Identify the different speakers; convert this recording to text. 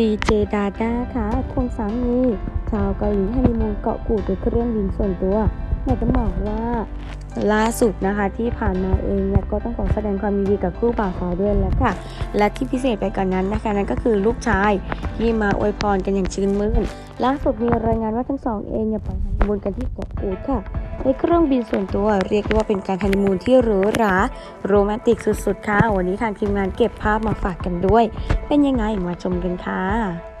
Speaker 1: ดีเจดาด้าค่ะควงสามีชาวเกาหลีฮันนีมูนเกาะกูดโดยเครื่องบินส่วนตัวอยากจะบอกว่าล่าสุดนะคะที่ผ่านมาเองเนี่ยก็ต้องขอแสดงความยินดีกับคู่บ่าวสาวด้วยแล้วค่ะ และที่พิเศษไปกว่านนั้นนะคะนั่นก็คือลูกชายที่มาอวยพรกันอย่างชื่นมื่นล่าสุดมีรายงานว่าทั้งสองเองเนี่ยไปฮันนีมูนกันที่เกาะกูดค่ะ ในเครื่องบินส่วนตัวเรียกได้ว่าเป็นการฮันนีมูนที่หรูหราโรแมนติกสุดๆค่ะวันนี้ทางทีมงานเก็บภาพมาฝากกันด้วย เป็นยังไงมาชมกันค่ะ